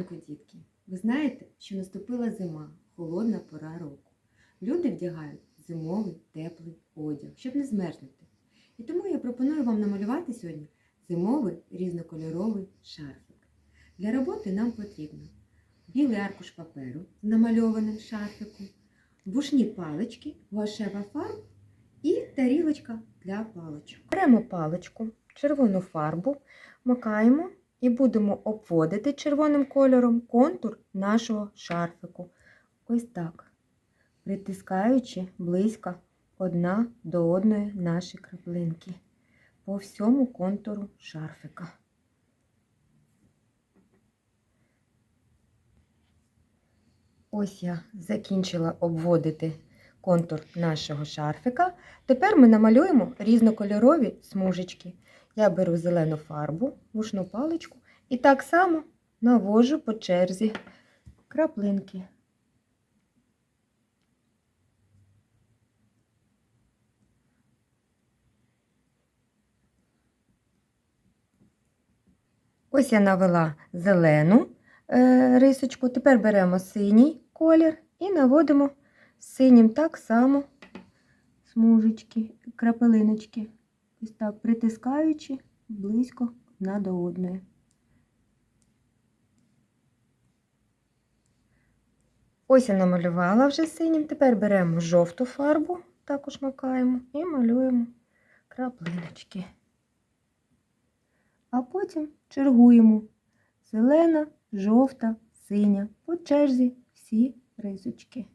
ранку, дітки! Ви знаєте, що наступила зима, холодна пора року. Люди вдягають зимовий теплий одяг, щоб не змерзнути. І тому я пропоную вам намалювати сьогодні зимовий різнокольоровий шарфик. Для роботи нам потрібно білий аркуш паперу з намальованим шарфиком, вушні палички, гуашева фарба і тарілочка для паличок. Беремо паличку, червону фарбу, макаємо і будемо обводити червоним кольором контур нашого шарфику. Ось так, притискаючи близько одна до одної наші краплинки по всьому контуру шарфика. Ось я закінчила обводити контур нашого шарфика. Тепер ми намалюємо різнокольорові смужечки. Я беру зелену фарбу, вушну паличку і так само навожу по черзі краплинки. Ось я навела зелену е, рисочку. Тепер беремо синій колір і наводимо синім так само смужечки, крапелиночки. Ось так притискаючи близько одна до одної. Ось я намалювала вже синім. Тепер беремо жовту фарбу, також макаємо і малюємо краплиночки. А потім чергуємо зелена, жовта, синя, по черзі всі рисочки.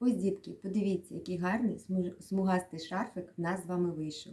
Ось, дітки, подивіться, який гарний смугастий шарфик в нас з вами вийшов.